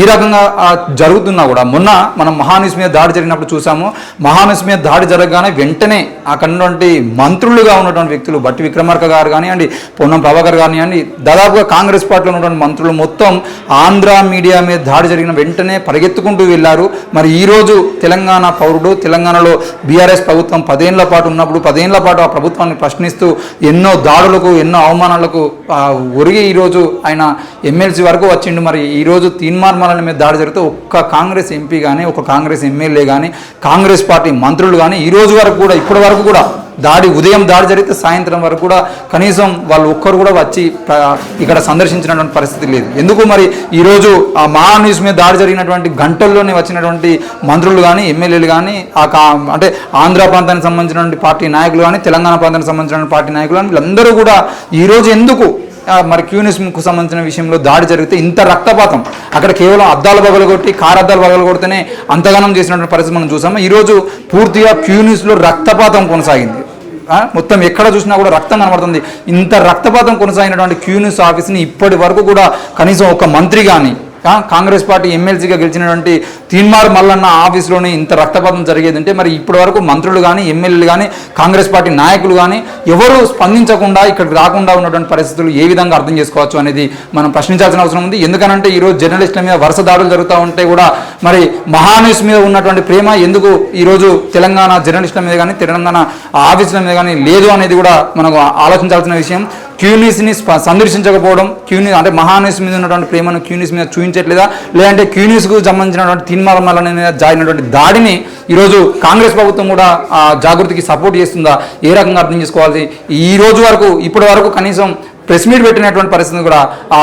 ఈ రకంగా జరుగుతున్నా కూడా. మొన్న మనం మహానిస్ మీద దాడి జరిగినప్పుడు చూసాము. మహానిస్ మీద దాడి జరగగానే వెంటనే అక్కడ మంత్రులుగా ఉన్నటువంటి వ్యక్తులు బట్టి విక్రమార్క గారు కానివ్వండి పొన్నం ప్రభాకర్ కానివ్వండి దాదాపుగా కాంగ్రెస్ పార్టీలో ఉన్నటువంటి మంత్రులు మొత్తం ఆంధ్ర మీడియా మీద దాడి జరిగిన వెంటనే పరిగెత్తుకుంటూ వెళ్ళారు. మరి ఈరోజు తెలంగాణ పౌరుడు తెలంగాణలో బీఆర్ఎస్ ప్రభుత్వం పదేళ్ళ పాటు ఉన్నప్పుడు పదేళ్ళ పాటు ఆ ప్రభుత్వాన్ని ప్రశ్నిస్తూ ఎన్నో దాడులకు ఎన్నో అవమానాలకు ఒరిగి ఈరోజు ఆయన ఎమ్మెల్సీ వరకు వచ్చిండు. మరి ఈరోజు తీన్మార్మల మీద దాడి జరిగితే ఒక్క కాంగ్రెస్ ఎంపీ కానీ ఒక కాంగ్రెస్ ఎమ్మెల్యే కానీ కాంగ్రెస్ పార్టీ మంత్రులు కానీ ఈ రోజు వరకు కూడా ఇప్పటి వరకు కూడా దాడి ఉదయం దాడి జరిగితే సాయంత్రం వరకు కూడా కనీసం వాళ్ళు ఒక్కరు కూడా వచ్చి ఇక్కడ సందర్శించినటువంటి పరిస్థితి లేదు. ఎందుకు మరి ఈరోజు ఆ మహా న్యూస్ మీద దాడి జరిగినటువంటి గంటల్లోనే వచ్చినటువంటి మంత్రులు కానీ ఎమ్మెల్యేలు కానీ ఆ కా అంటే ఆంధ్ర ప్రాంతానికి సంబంధించినటువంటి పార్టీ నాయకులు కానీ తెలంగాణ ప్రాంతానికి సంబంధించినటువంటి పార్టీ నాయకులు కానీ వీళ్ళందరూ కూడా ఈరోజు ఎందుకు మరి క్యూనిస్కు సంబంధించిన విషయంలో దాడి జరిగితే ఇంత రక్తపాతం. అక్కడ కేవలం అద్దాలు పగలు కొట్టి కారు అద్దాలు బగలు కొడితేనే అంతగానం చేసినటువంటి పరిస్థితి మనం చూసాము? ఈరోజు పూర్తిగా క్యూనిస్లో రక్తపాతం కొనసాగింది. మొత్తం ఎక్కడ చూసినా కూడా రక్తం కనబడుతుంది. ఇంత రక్తపాతం కొనసాగినటువంటి క్యూనిస్ ఆఫీస్ని ఇప్పటి వరకు కూడా కనీసం ఒక మంత్రి కానీ కాంగ్రెస్ పార్టీ ఎమ్మెల్సీగా గెలిచినటువంటి తీన్మార్ మల్లన్న ఆఫీస్లోనే ఇంత రక్తపాతం జరిగేదంటే మరి ఇప్పటి వరకు మంత్రులు కానీ ఎమ్మెల్యేలు కానీ కాంగ్రెస్ పార్టీ నాయకులు కానీ ఎవరు స్పందించకుండా ఇక్కడికి రాకుండా ఉన్నటువంటి పరిస్థితులు ఏ విధంగా అర్థం చేసుకోవచ్చు అనేది మనం ప్రశ్నించాల్సిన అవసరం ఉంది. ఎందుకనంటే ఈరోజు జర్నలిస్టుల మీద వరుస దాడులు జరుగుతూ ఉంటే కూడా మరి మహాన్యూస్ మీద ఉన్నటువంటి ప్రేమ ఎందుకు ఈరోజు తెలంగాణ జర్నలిస్టుల మీద కానీ తెలంగాణ ఆఫీసుల మీద కానీ లేదు అనేది కూడా మనకు ఆలోచించాల్సిన విషయం. క్యూనిస్ని సందర్శించకపోవడం క్యూని అంటే మహానీస్ మీద ఉన్నటువంటి ప్రేమను క్యూనిస్ మీద చూపించట్లేదా? లేదంటే క్యూనిస్కు సంబంధించినటువంటి తీన్మాల మీద జారినటువంటి దాడిని ఈరోజు కాంగ్రెస్ ప్రభుత్వం కూడా ఆ జాగృతికి సపోర్ట్ చేస్తుందా? ఏ రకంగా అర్థం చేసుకోవాలి? ఈ రోజు వరకు ఇప్పటి వరకు కనీసం ప్రెస్ మీట్ పెట్టినటువంటి పరిస్థితి కూడా ఆ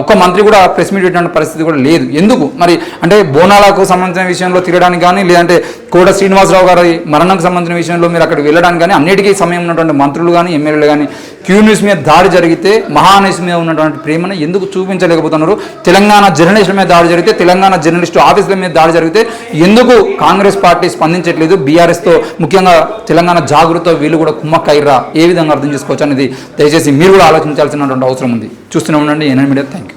ఒక్క మంత్రి కూడా ప్రెస్ మీట్ పెట్టిన పరిస్థితి కూడా లేదు. ఎందుకు? మరి అంటే బోనాలకు సంబంధించిన విషయంలో తిరగడానికి కానీ లేదంటే కోట శ్రీనివాసరావు గారి మరణంకి సంబంధించిన విషయంలో మీరు అక్కడికి వెళ్ళడానికి కానీ అన్నిటికీ సమయం ఉన్నటువంటి మంత్రులు కానీ ఎమ్మెల్యేలు కానీ క్యూ న్యూస్ మీద దాడి జరిగితే మహాన్యూస్ మీద ఉన్నటువంటి ప్రేమను ఎందుకు చూపించలేకపోతున్నారు? తెలంగాణ జర్నలిస్టుల మీద దాడి జరిగితే తెలంగాణ జర్నలిస్టు ఆఫీసుల మీద దాడి జరిగితే ఎందుకు కాంగ్రెస్ పార్టీ స్పందించట్లేదు? బీఆర్ఎస్తో ముఖ్యంగా తెలంగాణ జాగృత వీళ్ళు కూడా కుమ్మక్కయ్యరా? ఏ విధంగా అర్థం చేసుకోవచ్చు అనేది దయచేసి మీరు కూడా ఆలోచించాల్సినటువంటి అవసరం ఉంది. చూస్తూనే ఉండండి. NN media thank you